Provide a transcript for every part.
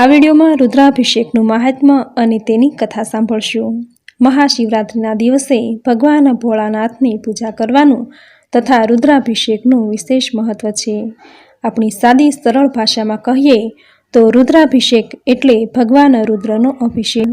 આ વિડીયોમાં રુદ્રાભિષેકનું મહાત્મ્ય અને તેની કથા સાંભળશું. મહાશિવરાત્રિના દિવસે ભગવાન ભોળાનાથની પૂજા કરવાનું તથા રુદ્રાભિષેકનું વિશેષ મહત્વ છે. આપણી સાદી, સરળ ભાષામાં કહીએ તો રુદ્રાભિષેક એટલે ભગવાન રુદ્રનો અભિષેક.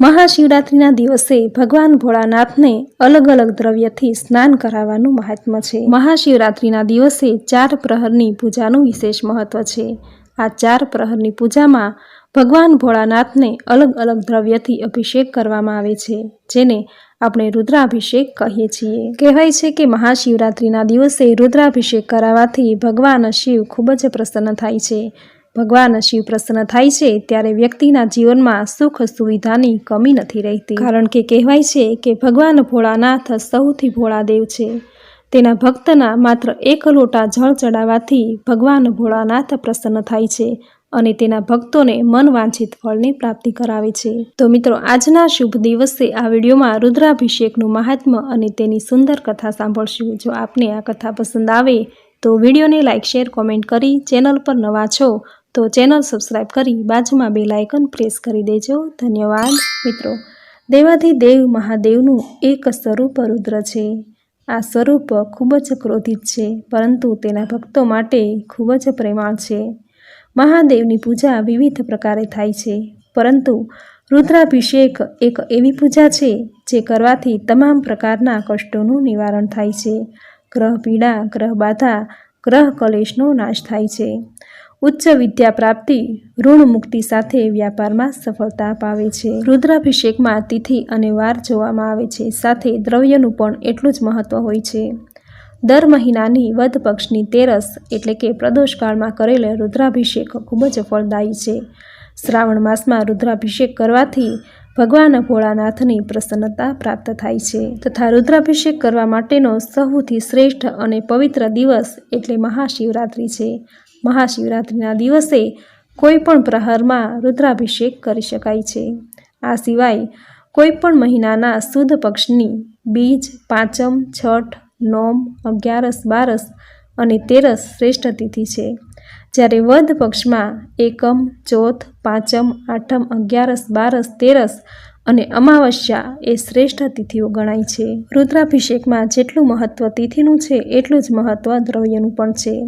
મહાશિવરાત્રિના દિવસે ભગવાન ભોળાનાથને અલગ અલગ દ્રવ્યથી સ્નાન કરાવવાનું મહાત્મ્ય છે. મહાશિવરાત્રિના દિવસે ચાર પ્રહરની પૂજાનું વિશેષ મહત્વ છે. આ ચાર પ્રહરની પૂજામાં ભગવાન ભોળાનાથને અલગ અલગ દ્રવ્યથી અભિષેક કરવામાં આવે છે, જેને આપણે રુદ્રાભિષેક કહીએ છીએ. કહેવાય છે કે મહાશિવરાત્રિના દિવસે રુદ્રાભિષેક કરાવવાથી ભગવાન શિવ ખૂબ જ પ્રસન્ન થાય છે. ભગવાન શિવ પ્રસન્ન થાય છે ત્યારે વ્યક્તિના જીવનમાં સુખ સુવિધાની કમી નથી રહેતી. કારણ કે કહેવાય છે કે ભગવાન ભોળાનાથ સૌથી ભોળા દેવ છે. તેના ભક્તના માત્ર એક લોટા જળ ચડાવવાથી ભગવાન ભોળાનાથ પ્રસન્ન થાય છે અને તેના ભક્તોને મન વાંછિત ફળની પ્રાપ્તિ કરાવે છે. તો મિત્રો, આજના શુભ દિવસે આ વિડીયોમાં રુદ્રાભિષેકનું મહાત્મ્ય અને તેની સુંદર કથા સાંભળશું. જો આપને આ કથા પસંદ આવે, તો વિડીયોને લાઇક, શેર, કોમેન્ટ કરી ચેનલ પર નવા છો, તો ચેનલ સબસ્ક્રાઈબ કરી બાજુમાં બે લાયકન પ્રેસ કરી દેજો. ધન્યવાદ મિત્રો. દેવાધિદેવ મહાદેવનું એક સ્વરૂપ રુદ્ર છે. આ સ્વરૂપ ખૂબ જ ક્રોધિત છે, પરંતુ તેના ભક્તો માટે ખૂબ જ પ્રેમાળ છે. મહાદેવની પૂજા વિવિધ પ્રકારે થાય છે, પરંતુ રુદ્રાભિષેક એક એવી પૂજા છે, જે કરવાથી તમામ પ્રકારના કષ્ટોનું નિવારણ થાય છે. ગ્રહ પીડા ગ્રહ બાધા ગ્રહ કલેશનો નાશ થાય છે. ઉચ્ચ વિદ્યા પ્રાપ્તિ ઋણ મુક્તિ સાથે વ્યાપારમાં સફળતા પાવે છે. રુદ્રાભિષેકમાં તિથિ અને વાર જોવામાં આવે છે. સાથે દ્રવ્યનું પણ એટલું જ મહત્ત્વ હોય છે. દર મહિનાની વધ પક્ષની તેરસ એટલે કે પ્રદોષકાળમાં કરેલ રુદ્રાભિષેક ખૂબ જ ફળદાયી છે. શ્રાવણ માસમાં રુદ્રાભિષેક કરવાથી ભગવાન ભોળાનાથની પ્રસન્નતા પ્રાપ્ત થાય છે. તથા રુદ્રાભિષેક કરવા માટેનો સૌથી શ્રેષ્ઠ અને પવિત્ર દિવસ એટલે મહાશિવરાત્રિ છે. મહાશિવરાત્રિના દિવસે કોઈ પણ પ્રહરમાં રુદ્રાભિષેક કરી શકાય છે. આ સિવાય કોઈ પણ મહિનાના સુદ પક્ષની બીજ, પાંચમ, છઠ, નોમ, અગિયારસ, બારસ અને તેરસ શ્રેષ્ઠ તિથિ છે. જ્યારે વધ પક્ષમાં એકમ, ચોથ, પાંચમ, આઠમ, અગિયારસ, બારસ, તેરસ અને અમાવસ્યા એ શ્રેષ્ઠ તિથિઓ ગણાય છે. રુદ્રાભિષેકમાં જેટલું મહત્ત્વ તિથિનું છે, એટલું જ મહત્ત્વ દ્રવ્યનું પણ છે.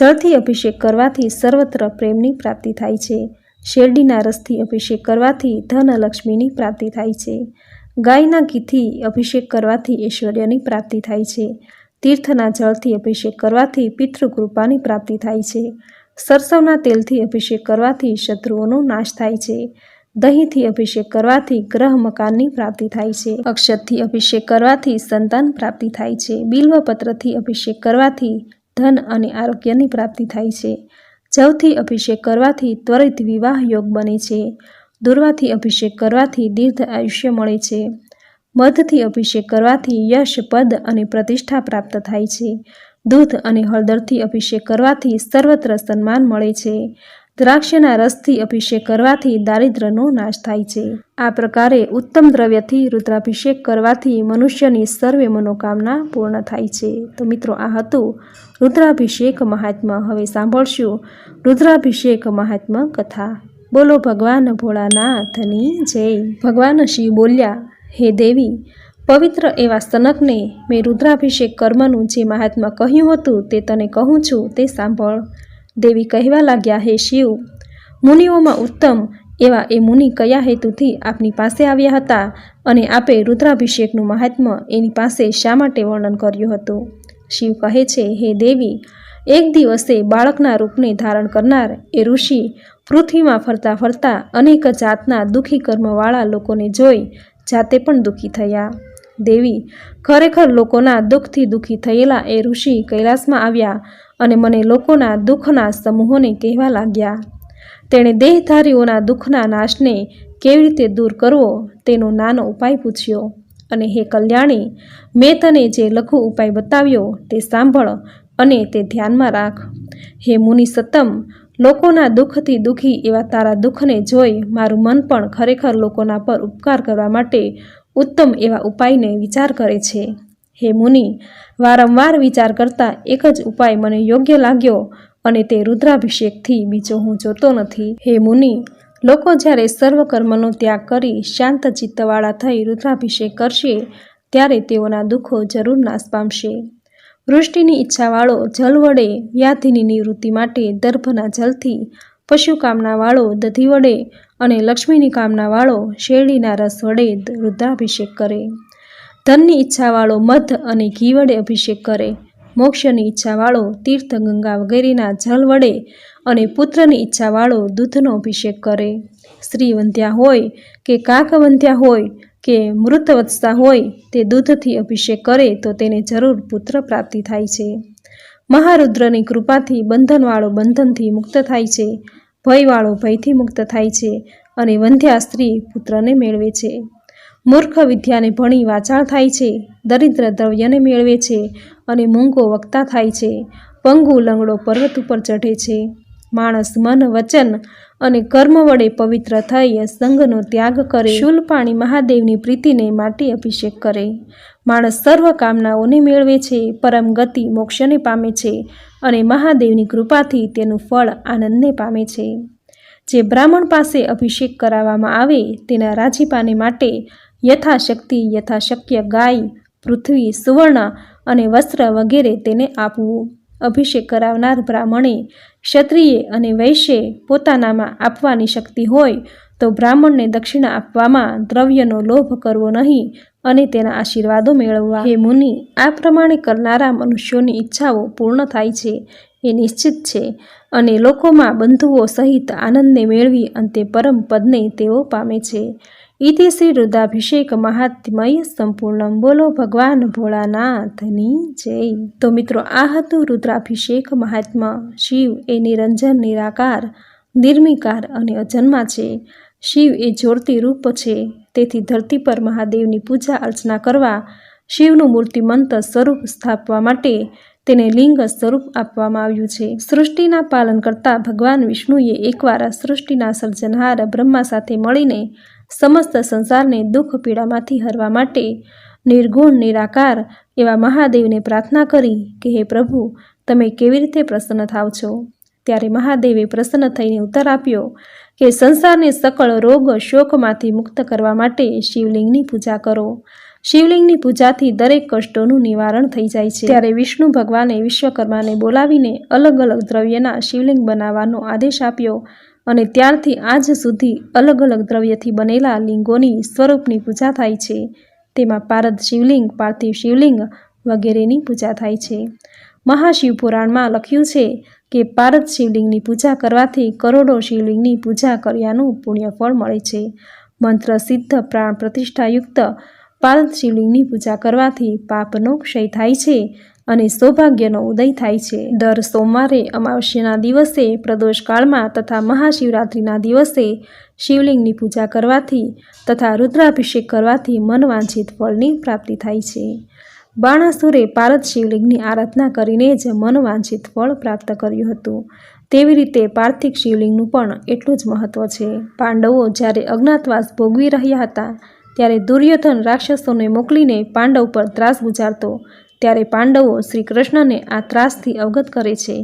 જળથી અભિષેક કરવાથી સર્વત્ર પ્રેમની પ્રાપ્તિ થાય છે. શેરડીના રસથી અભિષેક કરવાથી ધન લક્ષ્મીની પ્રાપ્તિ થાય છે. ગાયના ઘીથી અભિષેક કરવાથી ઐશ્વર્યની પ્રાપ્તિ થાય છે. તીર્થના જળથી અભિષેક કરવાથી પિતૃકૃપાની પ્રાપ્તિ થાય છે. સરસવના તેલથી અભિષેક કરવાથી શત્રુઓનો નાશ થાય છે. દહીંથી અભિષેક કરવાથી ગ્રહ મકાનની પ્રાપ્તિ થાય છે. અક્ષતથી અભિષેક કરવાથી સંતાન પ્રાપ્તિ થાય છે. બિલ્વપત્રથી અભિષેક કરવાથી ધન અને આરોગ્યની પ્રાપ્તિ થાય છે. જવથી અભિષેક કરવાથી ત્વરિત વિવાહ યોગ બને છે. દુર્વાથી અભિષેક કરવાથી દીર્ઘ આયુષ્ય મળે છે. મધથી અભિષેક કરવાથી યશ, પદ અને પ્રતિષ્ઠા પ્રાપ્ત થાય છે. દૂધ અને હળદરથી અભિષેક કરવાથી સર્વત્ર સન્માન મળે છે. દ્રાક્ષના રસથી અભિષેક કરવાથી દારિદ્ર્યનો નાશ થાય છે. આ પ્રકારે ઉત્તમ દ્રવ્યથી રુદ્રાભિષેક કરવાથી મનુષ્યની સર્વે મનોકામના પૂર્ણ થાય છે. તો મિત્રો, આ હતું રુદ્રાભિષેક મહાત્મા. હવે સાંભળશું. રુદ્રાભિષેક મહાત્મા કથા. બોલો ભગવાન ભોળાનાથની જય. ભગવાન શિવ બોલ્યા, હે દેવી, પવિત્ર એવા સ્તનકને મેં રુદ્રાભિષેક કર્મનું જે મહાત્મા કહ્યું હતું તે તને કહું છું, તે સાંભળ. દેવી કહેવા લાગ્યા, હે શિવ, મુનિઓમાં ઉત્તમ એવા એ મુનિ કયા હેતુથી આપની પાસે આવ્યા હતા અને આપે રુદ્રાભિષેકનું મહાત્મ્ય એની પાસે શા માટે વર્ણન કર્યું હતું? શિવ કહે છે, હે દેવી, એક દિવસે બાળકના રૂપને ધારણ કરનાર એ ઋષિ પૃથ્વીમાં ફરતા ફરતા અનેક જાતના દુઃખી કર્મવાળા લોકોને જોઈ જાતે પણ દુઃખી થયા. દેવી, ખરેખર લોકોના દુઃખથી દુઃખી થયેલા એ ઋષિ કૈલાસમાં આવ્યા અને મને લોકોના દુઃખના સમૂહોને કહેવા લાગ્યા. તેણે દેહધારીઓના દુઃખના નાશને કેવી રીતે દૂર કરવો, તેનો નાનો ઉપાય પૂછ્યો. અને હે કલ્યાણી, મેં તને જે લઘુ ઉપાય બતાવ્યો તે સાંભળ અને તે ધ્યાનમાં રાખ. હે મુનિ સતમ લોકોના દુઃખથી દુઃખી એવા તારા દુઃખને જોઈ મારું મન પણ ખરેખર લોકોના પર ઉપકાર કરવા માટે ઉત્તમ એવા ઉપાયને વિચાર કરે છે. હે મુનિ, વારંવાર વિચાર કરતા એક જ ઉપાય મને યોગ્ય લાગ્યો અને તે રુદ્રાભિષેકથી બીજો હું જોતો નથી. હે મુનિ લોકો જ્યારે સર્વકર્મનો ત્યાગ કરી શાંત ચિત્તવાળા થઈ રુદ્રાભિષેક કરશે, ત્યારે તેઓના દુઃખો જરૂર નાશ પામશે. વૃષ્ટિની ઈચ્છાવાળો જલ વડે, વ્યાધિની નિવૃત્તિ માટે દર્ભના જલથી પશુ કામનાવાળો દધી વડે અને લક્ષ્મીની કામનાવાળો શેરડીના રસ વડે રુદ્રાભિષેક કરે. ધનની ઈચ્છાવાળો મધ અને ઘી વડે અભિષેક કરે. મોક્ષની ઈચ્છાવાળો તીર્થ ગંગા વગેરેના જલ વડે અને પુત્રની ઈચ્છાવાળો દૂધનો અભિષેક કરે. સ્ત્રી વંધ્યા હોય કે કાક વંધ્યા હોય કે મૃતવત્સા હોય તે દૂધથી અભિષેક કરે તો તેને જરૂર પુત્ર પ્રાપ્તિ થાય છે. મહારુદ્રની કૃપાથી બંધનવાળો બંધનથી મુક્ત થાય છે, ભયવાળો ભયથી મુક્ત થાય છે અને વંધ્યા સ્ત્રી પુત્રને મેળવે છે. મૂર્ખ વિદ્યાને ભણી વાચાળ થાય છે, દરિદ્ર દ્રવ્યને મેળવે છે અને મૂંગો વક્તા થાય છે, પંગુ લંગડો પર્વત ઉપર ચઢે છે. માણસ મન, વચન અને કર્મ વડે પવિત્ર થઈ સંઘનો ત્યાગ કરે. શૂલપાણી મહાદેવની પ્રીતિને માટે અભિષેક કરે. માણસ સર્વ કામનાઓને મેળવે છે, પરમ ગતિ મોક્ષને પામે છે અને મહાદેવની કૃપાથી તેનું ફળ આનંદને પામે છે. જે બ્રાહ્મણ પાસે અભિષેક કરાવવામાં આવે, તેના રાજીપાને માટે યથાશક્તિ, યથાશક્ય ગાય, પૃથ્વી, સુવર્ણ અને વસ્ત્ર વગેરે તેને આપવું. અભિષેક કરાવનાર બ્રાહ્મણે ક્ષત્રિયે અને વૈશ્યે પોતાનામાં આપવાની શક્તિ હોય, તો બ્રાહ્મણને દક્ષિણા આપવામાં દ્રવ્યનો લોભ કરવો નહીં અને તેના આશીર્વાદો મેળવવા. હે મુનિ, આ પ્રમાણે કરનારા મનુષ્યોની ઈચ્છાઓ પૂર્ણ થાય છે, એ નિશ્ચિત છે અને લોકોમાં બંધુઓ સહિત આનંદને મેળવી અંતે પરમ પદને તેઓ પામે છે. ઇતિ શ્રી રુદ્રાભિષેક મહાત્મય સંપૂર્ણ બોલો ભગવાન ભોળાનાથની જય. તો મિત્રો, આ હતું રુદ્રાભિષેક મહાત્મા. શિવ એ નિરંજન, નિરાકાર નિર્મિકાર અને અજન્મા છે. શિવ એ જોડતી રૂપ છે. તેથી ધરતી પર મહાદેવની પૂજા અર્ચના કરવા, શિવનું મૂર્તિમંત સ્વરૂપ સ્થાપવા માટે તેને લિંગ સ્વરૂપ આપવામાં આવ્યું છે. સૃષ્ટિના પાલન કરતા ભગવાન વિષ્ણુએ એકવાર સૃષ્ટિના સર્જનહાર બ્રહ્મા સાથે મળીને સમસ્ત સંસારને દુઃખ પીડામાંથી હરવા માટે નિર્ગુણ, નિરાકાર એવા મહાદેવને પ્રાર્થના કરી કે, હે પ્રભુ, તમે કેવી રીતે પ્રસન્ન થાવ છો? ત્યારે મહાદેવે પ્રસન્ન થઈને ઉત્તર આપ્યો કે, સંસારને સકળ રોગ શોકમાંથી મુક્ત કરવા માટે શિવલિંગની પૂજા કરો. શિવલિંગની પૂજાથી દરેક કષ્ટોનું નિવારણ થઈ જાય છે. ત્યારે વિષ્ણુ ભગવાને વિશ્વકર્માને બોલાવીને અલગ અલગ દ્રવ્યના શિવલિંગ બનાવવાનો આદેશ આપ્યો. અને ત્યારથી આજ સુધી અલગ અલગ દ્રવ્યથી બનેલા લિંગોની સ્વરૂપની પૂજા થાય છે. તેમાં પારદ શિવલિંગ, પાર્થિવ શિવલિંગ વગેરેની પૂજા થાય છે. મહાશિવપુરાણમાં લખ્યું છે કે પારદ શિવલિંગની પૂજા કરવાથી કરોડો શિવલિંગની પૂજા કર્યાનું પુણ્યફળ મળે છે. મંત્ર સિદ્ધ પ્રાણ પ્રતિષ્ઠાયુક્ત પારદ શિવલિંગની પૂજા કરવાથી પાપનો ક્ષય થાય છે. અને સૌભાગ્યનો ઉદય થાય છે. દર સોમવારે અમાવસ્યાના દિવસે, પ્રદોષકાળમાં તથા મહાશિવરાત્રિના દિવસે શિવલિંગની પૂજા કરવાથી તથા રુદ્રાભિષેક કરવાથી મનવાંછિત ફળની પ્રાપ્તિ થાય છે. બાણાસુરે પારદ શિવલિંગની આરાધના કરીને જ મનવાંછિત ફળ પ્રાપ્ત કર્યું હતું. તેવી રીતે પાર્થિક શિવલિંગનું પણ એટલું જ મહત્વ છે. પાંડવો જ્યારે અજ્ઞાતવાસ ભોગવી રહ્યા હતા, ત્યારે દુર્યોધન રાક્ષસોને મોકલીને પાંડવ પર ત્રાસ ગુજારતો ત્યારે પાંડવો શ્રી કૃષ્ણને આ ત્રાસથી અવગત કરે છે.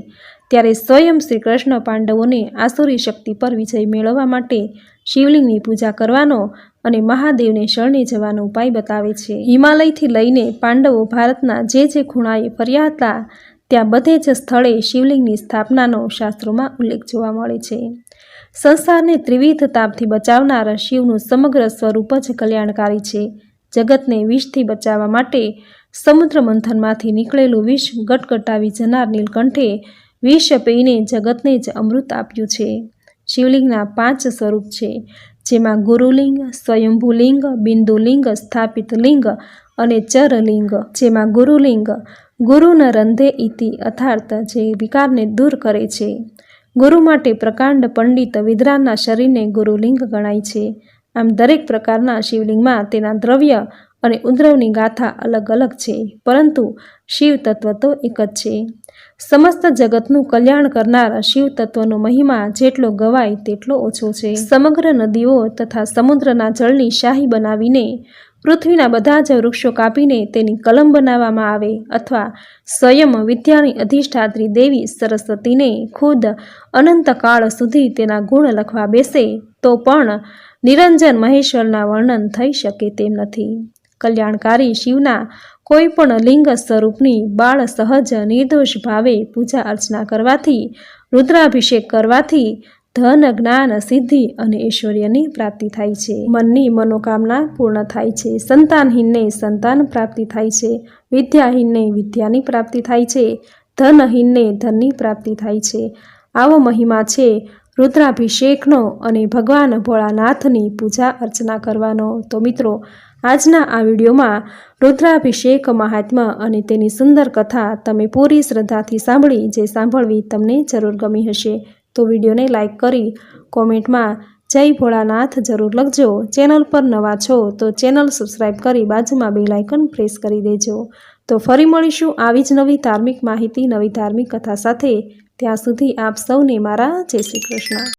ત્યારે સ્વયં શ્રી કૃષ્ણ પાંડવોને આસુરી શક્તિ પર વિજય મેળવવા માટે શિવલિંગની પૂજા કરવાનો અને મહાદેવને શરણે જવાનો ઉપાય બતાવે છે. હિમાલયથી લઈને પાંડવો ભારતના જે જે ખૂણાએ ફર્યા હતા, ત્યાં બધે જ સ્થળે શિવલિંગની સ્થાપનાનો શાસ્ત્રોમાં ઉલ્લેખ જોવા મળે છે. સંસારને ત્રિવિધ તાપથી બચાવનાર શિવનું સમગ્ર સ્વરૂપ જ કલ્યાણકારી છે. જગતને વિષથી બચાવવા માટે સમુદ્ર મંથનમાંથી નીકળેલું વિષ ગટગટાવી જનાર નીલકંઠે વિષ પીને જગતને જ અમૃત આપ્યું છે. શિવલિંગના પાંચ સ્વરૂપ છે, જેમાં ગુરુલિંગ, સ્વયંભુલિંગ, બિંદુલિંગ સ્થાપિત લિંગ અને ચરલિંગ, જેમાં ગુરુલિંગ ગુરુન રંધે ઇતિ અર્થાર્થ જે વિકારને દૂર કરે છે. ગુરુ માટે પ્રકાંડ પંડિત વિદ્રાનના શરીરને ગુરુલિંગ ગણાય છે. આમ દરેક પ્રકારના શિવલિંગમાં તેના દ્રવ્ય અને ઉદ્રવની ગાથા અલગ અલગ છે, પરંતુ શિવ તત્વ તો એક જ છે. સમસ્ત જગતનું કલ્યાણ કરનાર શિવ તત્વનો મહિમા જેટલો ગવાય તેટલો ઓછો છે. સમગ્ર નદીઓ તથા સમુદ્રના જળની શાહી બનાવીને, પૃથ્વીના બધા જ વૃક્ષો કાપીને તેની કલમ બનાવવામાં આવે અથવા સ્વયં વિદ્યાની અધિષ્ઠાત્રી દેવી સરસ્વતીને ખુદ અનંતકાળ સુધી તેના ગુણ લખવા બેસે, તો પણ નિરંજન મહેશ્વરના વર્ણન થઈ શકે તેમ નથી. કલ્યાણકારી શિવના કોઈ પણ લિંગ સ્વરૂપની બાળ સહજ નિર્દોષ ભાવે પૂજા અર્ચના કરવાથી, રુદ્રાભિષેક કરવાથી ધન, જ્ઞાન, સિદ્ધિ અને ઐશ્વર્યની પ્રાપ્તિ થાય છે. મનની મનોકામના પૂર્ણ થાય છે. સંતાનહીનને સંતાન પ્રાપ્તિ થાય છે. વિદ્યાહીનને વિદ્યાની પ્રાપ્તિ થાય છે. ધનહીનને ધનની પ્રાપ્તિ થાય છે. આવો મહિમા છે રુદ્રાભિષેકનો અને ભગવાન ભોળાનાથની પૂજા અર્ચના કરવાનો. તો મિત્રો આજના આ વિડીયોમાં રુદ્રાભિષેક મહાત્મા અને તેની સુંદર કથા તમે પૂરી શ્રદ્ધાથી સાંભળી જે સાંભળવી તમને જરૂર ગમી હશે. તો વિડીયોને લાઇક કરી કોમેન્ટમાં જય ભોળાનાથ જરૂર લખજો. ચેનલ પર નવા છો તો ચેનલ સબસ્ક્રાઈબ કરી બાજુમાં બે લાઇકન પ્રેસ કરી દેજો. તો ફરી મળીશું આવી જ નવી ધાર્મિક માહિતી, નવી ધાર્મિક કથા સાથે. ત્યાં સુધી આપ સૌને મારા જય શ્રી કૃષ્ણ.